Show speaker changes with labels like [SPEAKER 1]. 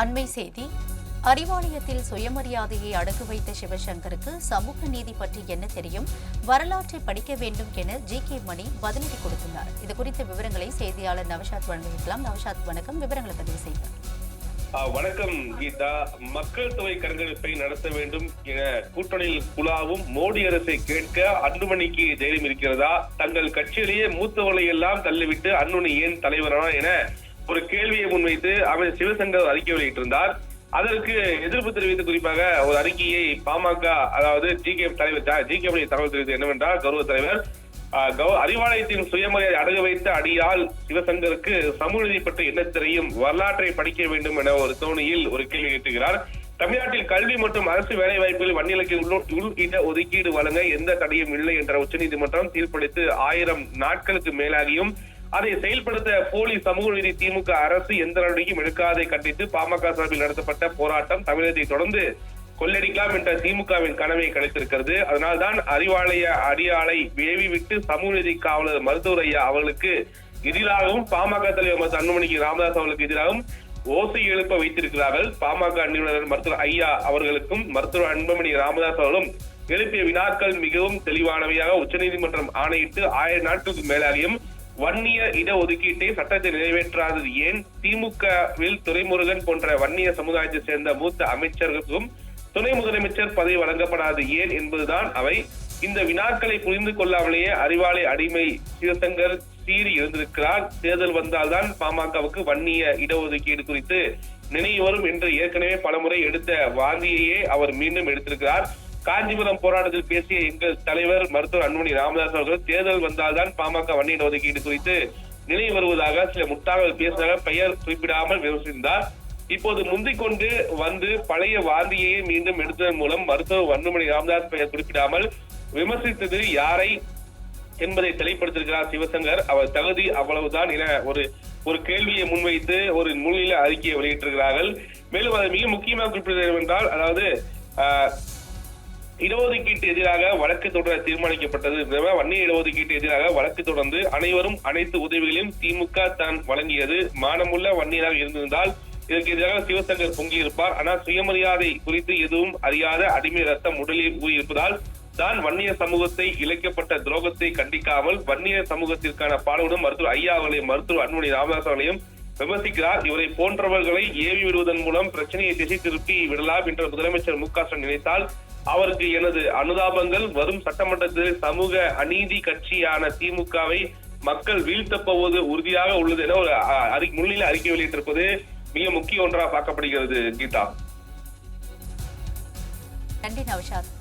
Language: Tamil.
[SPEAKER 1] அண்மை செய்தி. அறிவாலயத்தில் சுயமரியாதையை அடக்கு வைத்த சிவசங்கருக்கு சமூக நீதி பற்றி என்ன தெரியும்? வரலாற்றை படிக்க வேண்டும் என ஜி கே மணி பதிலடி கொடுத்துள்ளார். இது குறித்த விவரங்களை செய்தியாளர் நவஷாத் வழங்கியிருக்கலாம். நவஷாத் வணக்கம். விவரங்களை பதிவு செய்தார்
[SPEAKER 2] வணக்கம் கீதா. மக்கள் தொகை கணக்கெடுப்பை நடத்த வேண்டும் என கூட்டணியில் குழாவும் மோடி அரசை கேட்க அன்புமணிக்கு தைரியம் இருக்கிறதா? தங்கள் கட்சியிலேயே மூத்தவர்களை எல்லாம் தள்ளிவிட்டு அன்புமணி ஏன் தலைவரானா என ஒரு கேள்வியை முன்வைத்து அவர் சிவசங்கர் அறிக்கை வெளியிட்டிருந்தார். அதற்கு எதிர்ப்பு தெரிவித்து குறிப்பாக ஒரு அறிக்கையை பாமக அதாவது ஜி கே தலைவர் ஜி கே தகவல் தெரிவித்து என்னவென்றால் கௌரவ தலைவர் கௌ- அறிவாலயத்தின் சுயமரியாதை அடகு வைத்த அடியால் சிவசங்கருக்கு சமூக நீதி பற்றி என்ன தெரியும் வரலாற்றை படிக்க வேண்டும் என ஒரு தோணியில் ஒரு கேள்வி கேட்டுகிறார். தமிழ்நாட்டில் கல்வி மற்றும் அரசு வேலை வாய்ப்புகளில் வன்னிலைக்கு உள் இட ஒதுக்கீடு வழங்க எந்த தடையும் இல்லை என்ற உச்சநீதிமன்றம் தீர்ப்பளித்து ஆயிரம் நாட்களுக்கு மேலாகியும் அதை செயல்படுத்த போலி சமூக நீதி திமுக அரசு எந்த நடவடிக்கையும் எடுக்காதை கண்டித்து பாமக சார்பில் நடத்தப்பட்ட போராட்டம் தமிழகத்தை தொடர்ந்து கொள்ளடிக்கலாம் என்ற திமுகவின் கனவை கிடைத்திருக்கிறது அதனால்தான் அறிவாலய அடியாளை வேவி விட்டு சமூக நீதி காவலர் மருத்துவர் ஐயா அவர்களுக்கு எதிராகவும் பாமக தலைவர் மருத்துவர் அன்புமணிக்கு ராமதாஸ் அவர்களுக்கு எதிராகவும் ஓசை எழுப்ப வைத்திருக்கிறார்கள். பாமக நிறுவனர் மருத்துவர் ஐயா அவர்களுக்கும் மருத்துவர் அன்புமணி ராமதாஸ் அவர்களும் எழுப்பிய வினாக்கள் மிகவும் தெளிவானவையாக உச்சநீதிமன்றம் ஆணையிட்டு ஆயிரம் நாட்களுக்கு மேலாகியும் வன்னிய இடஒதுக்கீட்டை சட்டத்தை நிறைவேற்றாதது ஏன்? திமுகவில் துரைமுருகன் போன்ற வன்னிய சமுதாயத்தை சேர்ந்த மூத்த அமைச்சர்களுக்கும் துணை முதலமைச்சர் பதவி வழங்கப்படாது ஏன் என்பதுதான் அவை. இந்த வினாக்களை புரிந்து கொள்ளாமலேயே அறிவாளை அடிமை சிவசங்கர் சீறி இருந்திருக்கிறார் தேர்தல் வந்தால்தான் பாமகவுக்கு வன்னிய இடஒதுக்கீடு குறித்து நினைவு வரும் என்று ஏற்கனவே பலமுறை எடுத்த வாந்தியையே அவர் மீண்டும் எடுத்திருக்கிறார். காஞ்சிபுரம் போராட்டத்தில் பேசிய எங்கள் தலைவர் மருத்துவர் அன்புமணி ராமதாஸ் அவர்கள் தேர்தல் வந்தால்தான் பாமக வண்டியின் ஒதுக்கீடு குறித்து நினைவு வருவதாக சில முட்டாள்கள் பேசினாக பெயர் குறிப்பிடாமல் விமர்சித்தார். இப்போது முந்திக் கொண்டு வந்து பழைய வாந்தியையே மீண்டும் எடுத்ததன் மூலம் மருத்துவர் அன்புமணி ராமதாஸ் பெயர் குறிப்பிடாமல் விமர்சித்தது யாரை என்பதை தெளிப்படுத்திருக்கிறார் சிவசங்கர். அவர் தகுதி அவ்வளவுதான் என ஒரு ஒரு கேள்வியை முன்வைத்து ஒரு முன்னிலை அறிக்கையை வெளியிட்டிருக்கிறார்கள். மேலும் அது மிக முக்கியமாக குறிப்பிடுவது என்றால் அதாவது ஆஹ், இடஒதுக்கீட்டு எதிராக வழக்கு தொடர தீர்மானிக்கப்பட்டது. வன்னிய இடஒதுக்கீட்டு எதிராக வழக்கு தொடர்ந்து அனைவரும் அனைத்து உதவிகளையும் திமுக தான் வழங்கியது. மானமுள்ள வன்னியராக இருந்திருந்தால் இதற்கு எதிராக சிவசங்கர் பொங்கியிருப்பார். ஆனால் சுயமரியாதை குறித்து எதுவும் அறியாத அடிமை ரத்தம் உடலில் ஊறியிருப்பதால் தான் வன்னிய சமூகத்தை இழைக்கப்பட்ட துரோகத்தை கண்டிக்காமல் வன்னிய சமூகத்திற்கான பாடுபடும் மருத்துவர் ஐயா அவர்களையும் மருத்துவர் அன்புமணி ராமதாஸ் அவர்களையும் விமர்சிக்கிறார். இவரை போன்றவர்களை ஏவி விடுவதன் மூலம் பிரச்சனையை திசை திருப்பி விடலாம் என்று முதலமைச்சர் மு க ஸ்டாலின் நினைத்தால் அவருக்கு எனது அனுதாபங்கள் வரும் சட்டமன்றத்தில் சமூக அநீதி கட்சியான திமுகவை மக்கள் வீழ்த்தப் போவது உறுதியாக உள்ளது என ஒரு அறி முன்னிலை அறிக்கை வெளியிட்டிருப்பது மிக முக்கிய ஒன்றாக பார்க்கப்படுகிறது கீதா.
[SPEAKER 1] நன்றி நவஷாத்